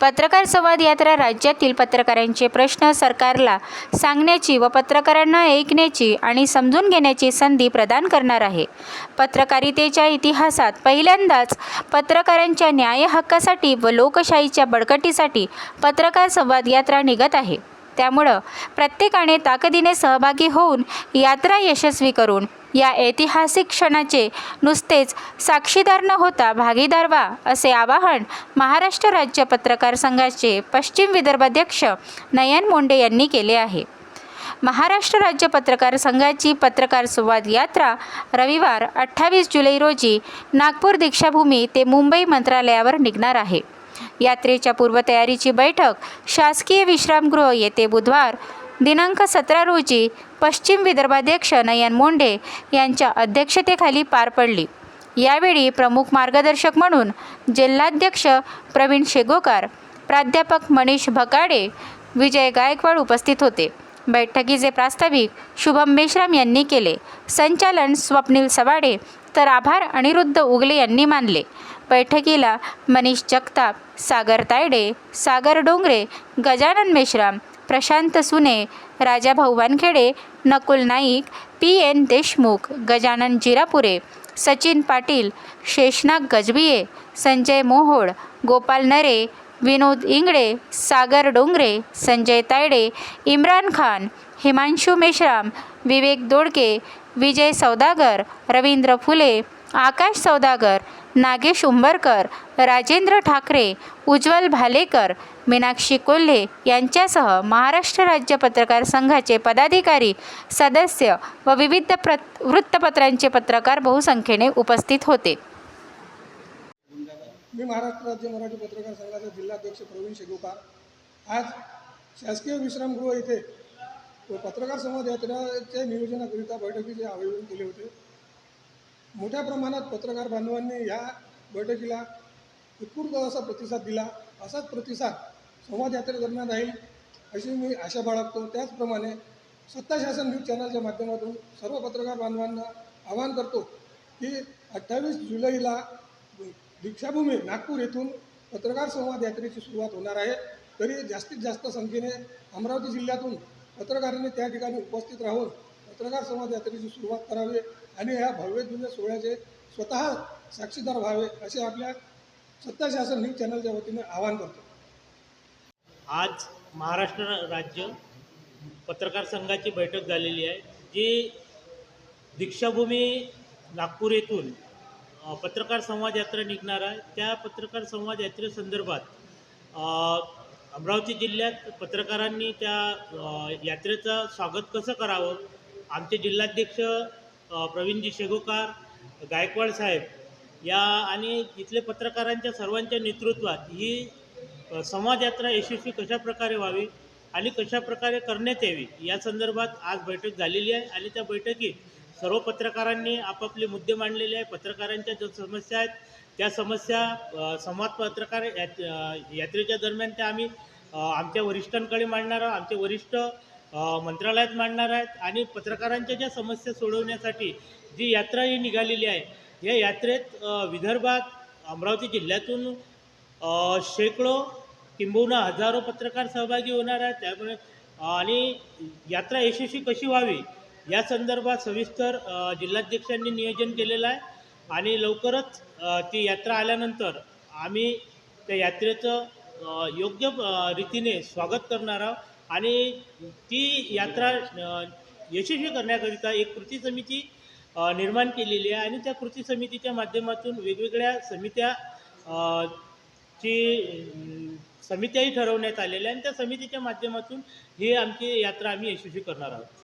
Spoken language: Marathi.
पत्रकार संवाद यात्रा राज्यातील पत्रकारांचे प्रश्न सरकारला सांगण्याची व पत्रकारांना ऐकण्याची आणि समजून घेण्याची संधी प्रदान करणार आहे. पत्रकारितेच्या इतिहासात पहिल्यांदाच पत्रकारांच्या न्याय हक्कासाठी व लोकशाहीच्या बळकटीसाठी पत्रकार संवाद यात्रा निघत आहे. त्यामुळं प्रत्येकाने ताकदीने सहभागी होऊन यात्रा यशस्वी करून या ऐतिहासिक क्षणाचे नुसतेच साक्षीदार न होता भागीदार व्हा असे आवाहन महाराष्ट्र राज्य पत्रकार संघाचे पश्चिम विदर्भाध्यक्ष नयन मोंडे यांनी केले आहे. महाराष्ट्र राज्य पत्रकार संघाची पत्रकार संवाद यात्रा रविवार अठ्ठावीस जुलै रोजी नागपूर दीक्षाभूमी ते मुंबई मंत्रालयावर निघणार आहे. यात्रेच्या पूर्वतयारीची बैठक शासकीय विश्रामगृह येथे बुधवार दिनांक सतरा रोजी पश्चिम विदर्भाध्यक्ष नयन मोंढे यांच्या अध्यक्षतेखाली पार पडली. यावेळी प्रमुख मार्गदर्शक म्हणून जिल्हाध्यक्ष प्रवीण शेगोकार प्राध्यापक मनीष भकाडे विजय गायकवाड उपस्थित होते. बैठकीचे प्रास्ताविक शुभम मेश्राम यांनी केले. संचालन स्वप्नील सवाडे तर आभार अनिरुद्ध उगले यांनी मानले. बैठकीला मनीष जगताप सागर तायडे सागर डोंगरे गजानन मेश्राम प्रशांत सुने राजाभाऊ वानखेडे नकुल नाईक पी एन देशमुख गजानन जिरापुरे सचिन पाटील शेषनाग गजबिये संजय मोहोळ गोपाल नरे विनोद इंगळे सागर डोंगरे संजय तायडे इम्रान खान हिमांशू मेश्राम विवेक दोडके विजय सौदागर रवींद्र फुले आकाश सौदागर नागेश उंबरकर राजेंद्र ठाकरे उज्ज्वल भालेकर मीनाक्षी कोल्हे यांच्यासह महाराष्ट्र राज्य पत्रकार संघाचे पदाधिकारी सदस्य व विविध प्र वृत्तपत्रांचे पत्रकार बहुसंख्येने उपस्थित होते. मी महाराष्ट्र राज्य मराठी पत्रकार संघाचा जिल्हाध्यक्ष प्रवीण शेगुकार आज शासकीय विश्रामगृह येथे पत्रकार संवाद यात्रेच्या नियोजनाकरिता बैठकीचे आयोजन केले होते. मोठ्या प्रमाणात पत्रकार बांधवांनी ह्या बैठकीला उत्स्फूर्त असा प्रतिसाद दिला. असाच प्रतिसाद संवाद यात्रेदरम्यान राहील अशी मी आशा बाळगतो. त्याचप्रमाणे सत्ता शासन न्यूज चॅनलच्या माध्यमातून सर्व पत्रकार बांधवांना आवाहन करतो की अठ्ठावीस जुलैला दीक्षाभूमी नागपूर येथून पत्रकार संवाद यात्रेची सुरुवात होणार आहे. तरी जास्तीत जास्त संख्येने अमरावती जिल्ह्यातून पत्रकारांनी त्या ठिकाणी उपस्थित राहून पत्रकार संवाद यात्रेची सुरुवात करावी आणि ह्या भव्य दिव्य सोहळ्याचे स्वतः साक्षीदार व्हावे असे आपल्या सत्ता शासन न्यूज चॅनलच्या वतीने आवाहन करतो. आज महाराष्ट्र राज्य पत्रकार संघाची बैठक झालेली आहे जी दीक्षाभूमी नागपूर येथून पत्रकार संवाद यात्रा निघणार आहे. त्या पत्रकार संवाद यात्रेसंदर्भात अमरावती जिल्ह्यात पत्रकारांनी त्या यात्रेचं स्वागत कसं करावं? आमचे जिल्हाध्यक्ष प्रवीणजी शेगोकार गायकवाड साहेब या आणि इथले पत्रकारांच्या सर्वांच्या नेतृत्वात ही संवाद यात्रा यशस्वी कशा प्रकारे व्हावी आणि कशा प्रकारे करण्यात यावी या संदर्भात आज बैठक झालेली आहे आणि त्या बैठकीत सर्व पत्रकारांनी आपापले मुद्दे मांडलेले आहे पत्रकारांच्या ज्या समस्या आहेत त्या समस्या संवाद पत्रकार यात यात्रेच्या दरम्यान त्या आम्ही आमच्या वरिष्ठांकडे मांडणार आहोत. आमचे वरिष्ठ मंत्रालयात मांडणार आहेत आणि पत्रकारांच्या ज्या समस्या सोडवण्यासाठी जी यात्रा ही निघालेली आहे या यात्रेत विदर्भात अमरावती जिल्ह्यातून शेकडो किंबहुना हजारो पत्रकार सहभागी होणार आहेत. त्यामुळे आणि यात्रा यशस्वी कशी व्हावी या संदर्भात सविस्तर जिल्हाध्यक्षांनी नियोजन केलेलं आहे. आणि लवकरच ती यात्रा आल्यानंतर आम्ही त्या यात्रेचं योग्य रीतीने स्वागत करणार आहोत. आणि ती यात्रा यशस्वी करण्याकरिता एक कृती समिती निर्माण केलेली आहे. आणि त्या कृती समितीच्या माध्यमातून वेगवेगळ्या समित्या ची समित्याही ठरवण्यात आलेल्या आणि त्या समितीच्या माध्यमातून ही आमची यात्रा आम्ही यशस्वी करणार आहोत.